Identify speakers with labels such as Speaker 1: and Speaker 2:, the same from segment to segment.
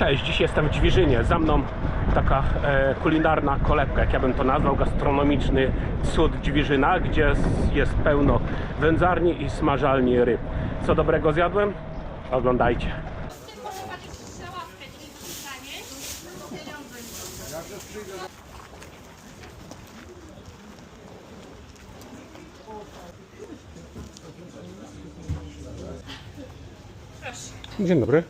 Speaker 1: Cześć, dziś jestem w Dźwiżynie. Za mną taka e, kulinarna kolebka, jak ja bym to nazwał, gastronomiczny cud Dźwiżyna, gdzie jest pełno wędzarni i smażalni ryb. Co dobrego zjadłem? Oglądajcie. Dzień dobry.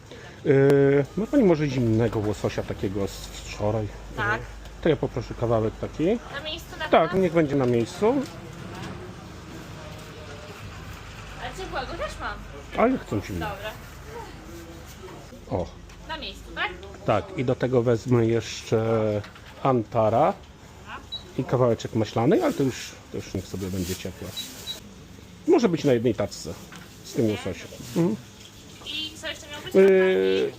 Speaker 1: Yy, ma Pani może zimnego łososia takiego z wczoraj?
Speaker 2: Tak.
Speaker 1: To ja poproszę kawałek taki.
Speaker 2: Na miejscu na
Speaker 1: Tak,
Speaker 2: pewno?
Speaker 1: niech będzie na miejscu.
Speaker 2: Ale ciepłego też mam.
Speaker 1: Ale chcą zimno.
Speaker 2: Dobra.
Speaker 1: O,
Speaker 2: Na miejscu, tak?
Speaker 1: tak. I do tego wezmę jeszcze antara i kawałeczek maślanej, ale to już, to już niech sobie będzie ciepłe. Może być na jednej tacce z tym łososiem. Mhm.
Speaker 2: I?
Speaker 1: Yy,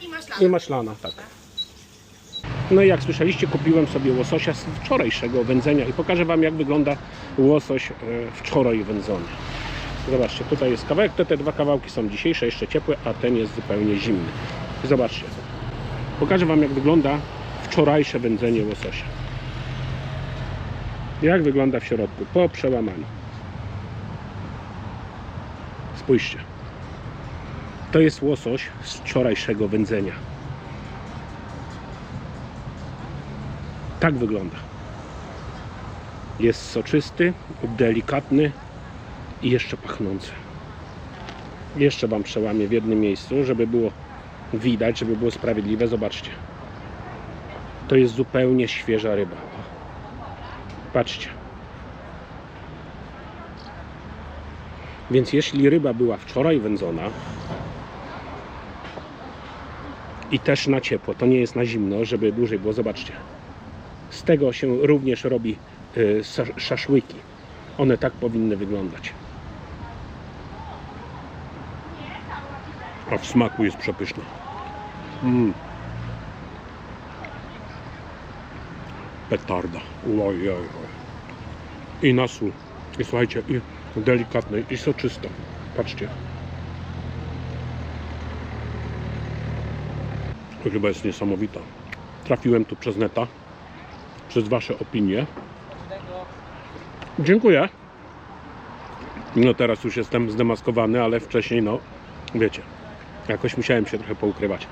Speaker 1: i,
Speaker 2: maślana.
Speaker 1: I maślana, tak. No i jak słyszeliście, kupiłem sobie łososia z wczorajszego wędzenia i pokażę Wam, jak wygląda łosoś e, wczoraj wędzony. Zobaczcie, tutaj jest kawałek, te, te dwa kawałki są dzisiejsze, jeszcze ciepłe, a ten jest zupełnie zimny. Zobaczcie. Pokażę Wam, jak wygląda wczorajsze wędzenie łososia. Jak wygląda w środku, po przełamaniu. Spójrzcie. To jest łosoś z wczorajszego wędzenia. Tak wygląda. Jest soczysty, delikatny i jeszcze pachnący. Jeszcze Wam przełamię w jednym miejscu, żeby było widać, żeby było sprawiedliwe. Zobaczcie. To jest zupełnie świeża ryba. Patrzcie. Więc jeśli ryba była wczoraj wędzona i też na ciepło, to nie jest na zimno, żeby dłużej było, zobaczcie. Z tego się również robi y, szaszłyki. One tak powinny wyglądać. A w smaku jest przepyszne. Mm. Petarda. Oj, oj, oj. I na sól. I słuchajcie, i delikatne, i soczyste. Patrzcie. Ryba jest niesamowita. Trafiłem tu przez neta, przez Wasze opinie. Dziękuję. No teraz już jestem zdemaskowany, ale wcześniej, no, wiecie, jakoś musiałem się trochę poukrywać.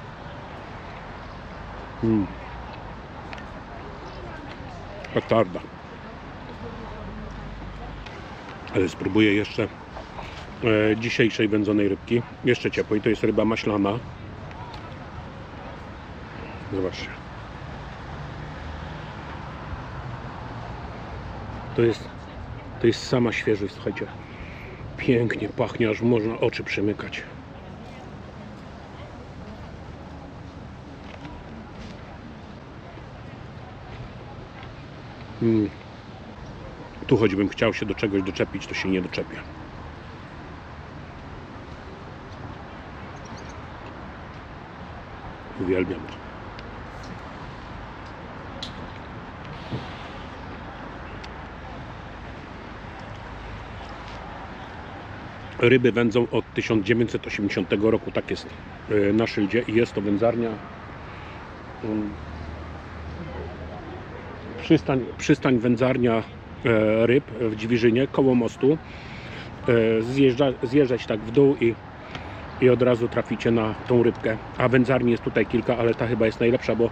Speaker 1: Mm. Petarda. Ale spróbuję jeszcze e, dzisiejszej wędzonej rybki. Jeszcze ciepłej. To jest ryba maślana. Zobaczcie. To jest, to jest sama świeżość, słuchajcie. Pięknie pachnie, aż można oczy przymykać. Mm. Tu choćbym chciał się do czegoś doczepić, to się nie doczepia. Uwielbiam to. Ryby wędzą od 1980 roku, tak jest y, na szyldzie i jest to wędzarnia. Mm, przystań, przystań wędzarnia e, ryb w Dźwiżynie koło mostu. E, zjeżdża, zjeżdżać tak w dół i, i od razu traficie na tą rybkę. A wędzarni jest tutaj kilka, ale ta chyba jest najlepsza, bo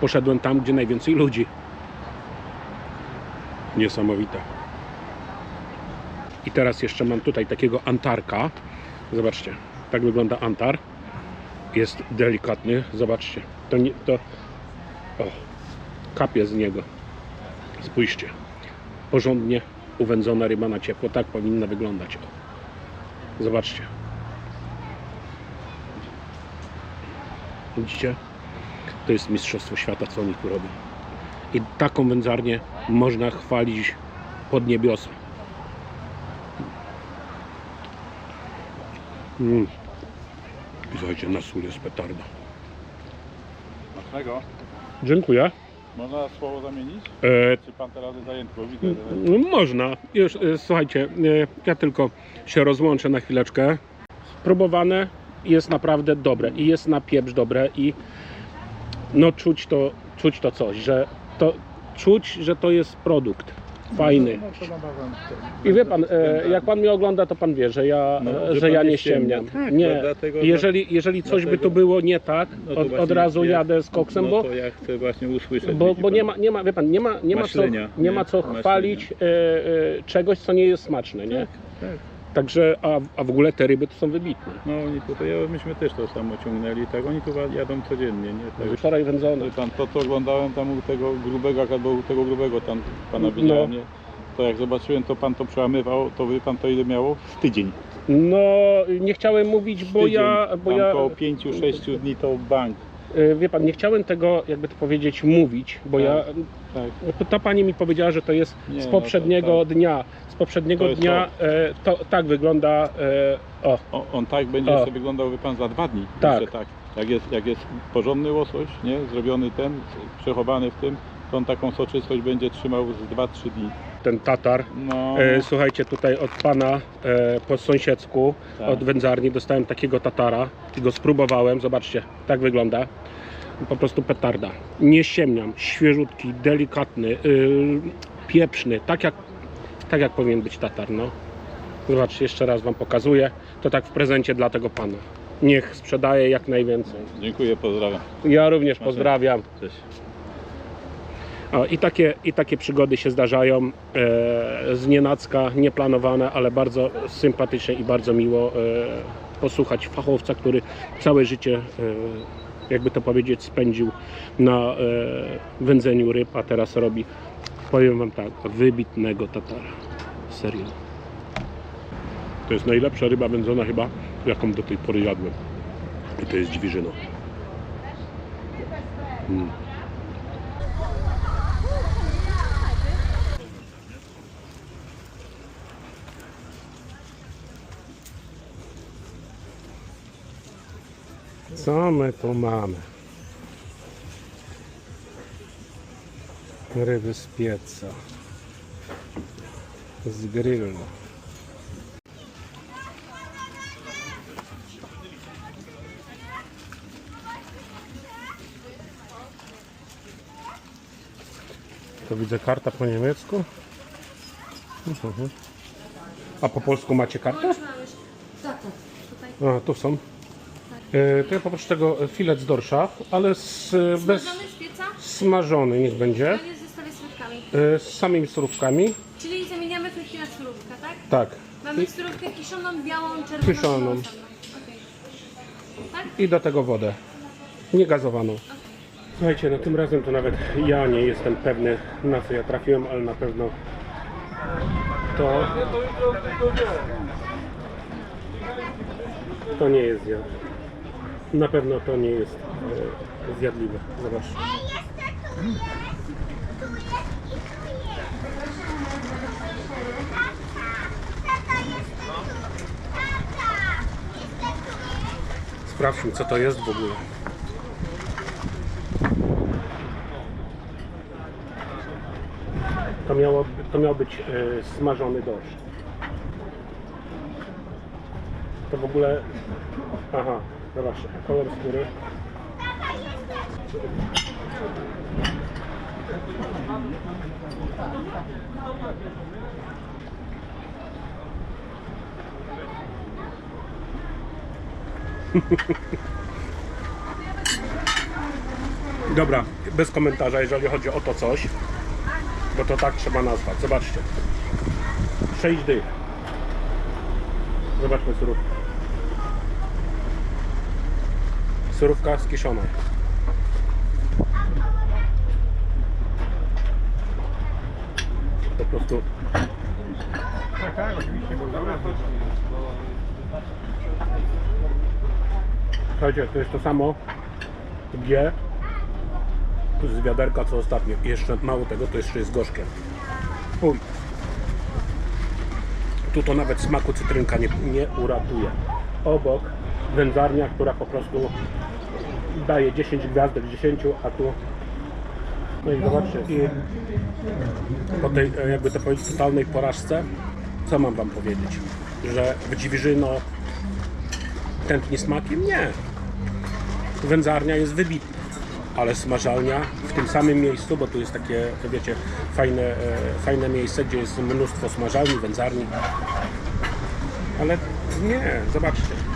Speaker 1: poszedłem tam, gdzie najwięcej ludzi. Niesamowite i teraz jeszcze mam tutaj takiego antarka. Zobaczcie, tak wygląda antar. Jest delikatny, zobaczcie. To nie, to o, kapie z niego. Spójrzcie. Porządnie uwędzona ryba na ciepło. Tak powinna wyglądać. O. Zobaczcie. Widzicie? To jest mistrzostwo świata, co oni tu robią. I taką wędzarnię można chwalić pod niebiosa. Mm. I Słuchajcie, na sól jest petarda.
Speaker 3: Smacznego.
Speaker 1: Dziękuję.
Speaker 3: Można słowo zamienić?
Speaker 1: E,
Speaker 3: Czy pan teraz jest zajęty? Bo widzę, że...
Speaker 1: no, można. Już, e, słuchajcie, e, ja tylko się rozłączę na chwileczkę. Spróbowane jest naprawdę dobre i jest na pieprz dobre i no czuć to, czuć to coś, że to czuć, że to jest produkt fajny.
Speaker 3: No.
Speaker 1: I wie pan, e, jak pan mnie ogląda, to pan wie, że ja,
Speaker 3: No,
Speaker 1: e,
Speaker 3: że
Speaker 1: że
Speaker 3: pan
Speaker 1: ja
Speaker 3: nie
Speaker 1: nie ściemniam.
Speaker 3: ściemnia. Tak,
Speaker 1: nie,
Speaker 3: to dlatego-
Speaker 1: jeżeli, jeżeli coś by tu
Speaker 3: dlatego-
Speaker 1: było nie tak,
Speaker 3: No to
Speaker 1: od, od
Speaker 3: właśnie
Speaker 1: razu
Speaker 3: ja-
Speaker 1: jadę z koksem,
Speaker 3: no
Speaker 1: bo,
Speaker 3: to ja chcę właśnie usłyszeć.
Speaker 1: bo,
Speaker 3: widzi
Speaker 1: bo
Speaker 3: pan.
Speaker 1: nie, ma, nie ma, wie pan, nie ma, nie ma, co,
Speaker 3: Maślenia,
Speaker 1: nie
Speaker 3: nie?
Speaker 1: ma co
Speaker 3: Maślenia.
Speaker 1: chwalić e, e, czegoś, co nie jest smaczne, nie?
Speaker 3: Tak.
Speaker 1: Także, a, a w ogóle te ryby to są wybitne.
Speaker 3: No oni tutaj, myśmy też to samo ciągnęli, tak, oni tu jadą codziennie, nie? Tak.
Speaker 1: Wczoraj wędzone.
Speaker 3: Pan, to co oglądałem tam u tego grubego, albo u tego grubego tam pana
Speaker 1: No.
Speaker 3: widziałem, nie? To jak zobaczyłem, to pan to przełamywał, to wie pan to ile miało? W tydzień.
Speaker 1: No, nie chciałem mówić, bo
Speaker 3: tydzień.
Speaker 1: ja, bo
Speaker 3: tam
Speaker 1: ja,
Speaker 3: około 5-6 dni to bank.
Speaker 1: E, wie pan, nie chciałem tego, jakby to powiedzieć, mówić, bo
Speaker 3: Tak.
Speaker 1: ja,
Speaker 3: Tak.
Speaker 1: ta pani mi powiedziała, że to jest
Speaker 3: Nie,
Speaker 1: z
Speaker 3: no
Speaker 1: poprzedniego
Speaker 3: to-
Speaker 1: dnia. Z poprzedniego
Speaker 3: To
Speaker 1: dnia e, to tak wygląda, e, o,
Speaker 3: O, on tak będzie
Speaker 1: O.
Speaker 3: jeszcze wyglądał, wie pan, za dwa dni.
Speaker 1: Tak.
Speaker 3: Jeszcze tak. Jak jest, jak jest porządny łosoś, nie? Zrobiony ten, przechowany w tym, to on taką soczystość będzie trzymał z 2-3 dni.
Speaker 1: ten tatar.
Speaker 3: No,
Speaker 1: E, słuchajcie, tutaj od pana e, po sąsiedzku,
Speaker 3: Tak.
Speaker 1: od wędzarni dostałem takiego tatara i go spróbowałem. Zobaczcie, tak wygląda. Po prostu petarda. Nie ściemniam. Świeżutki, delikatny, yy, pieprzny, tak jak, tak jak powinien być tatar. No. Zobaczcie, jeszcze raz wam pokazuję. To tak w prezencie dla tego pana. Niech sprzedaje jak najwięcej.
Speaker 3: dziękuję, pozdrawiam.
Speaker 1: Ja również pozdrawiam.
Speaker 3: Cześć.
Speaker 1: I, takie, I takie przygody się zdarzają e, z nienacka, nieplanowane, ale bardzo sympatycznie i bardzo miło e, posłuchać fachowca, który całe życie, e, jakby to powiedzieć, spędził na e, wędzeniu ryb, a teraz robi, powiem Wam tak, wybitnego tatara. Serio. To jest najlepsza ryba wędzona chyba, jaką do tej pory jadłem. I to jest dźwiżyno. Mm. Co my tu mamy? Ryby z pieca. Z grillu. To widzę karta po niemiecku. Mhm. A po polsku macie kartę?
Speaker 2: Tak, tak.
Speaker 1: A, tu są. E, to ja poproszę tego filet z dorsza, ale z, e, bez
Speaker 2: Smażony z pieca,
Speaker 1: smażony niech będzie.
Speaker 2: nie w zestawie z.
Speaker 1: E, z samymi surówkami.
Speaker 2: Czyli zamieniamy frytki na surówkę, tak?
Speaker 1: Tak.
Speaker 2: Mamy surówkę kiszoną, białą, czerwoną.
Speaker 1: Kiszoną.
Speaker 2: osobno. Okej. Tak?
Speaker 1: I do tego wodę. Niegazowaną. Słuchajcie, no tym razem to nawet ja nie jestem pewny na co ja trafiłem, ale na pewno to to nie jest zjad. Na pewno to nie jest e, zjadliwe. Zobacz. Sprawdźmy co to jest w ogóle. To, miało, to miał być e, smażony dorsz. To w ogóle... Aha, zobacz, kolor skóry. Dobra, bez komentarza, jeżeli chodzi o to coś, bo to tak trzeba nazwać. Zobaczcie. 6 dych. Zobaczmy surówkę. Surówka skiszona. Po prostu. Słuchajcie, to jest to samo G z wiaderka co ostatnio. Jeszcze mało tego, to jeszcze jest gorzkie. Uj. Tu to nawet smaku cytrynka nie, nie uratuje. Obok wędzarnia, która po prostu daje 10 gwiazdek z 10, a tu no i zobaczcie i po tej e, jakby to powiedzieć totalnej porażce co mam wam powiedzieć, że w Dziwiżyno tętni smakiem? Nie. Wędzarnia jest wybitna, ale smażalnia w tym samym miejscu, bo tu jest takie, wiecie, fajne, e, fajne miejsce, gdzie jest mnóstwo smażalni, wędzarni. Ale nie, zobaczcie.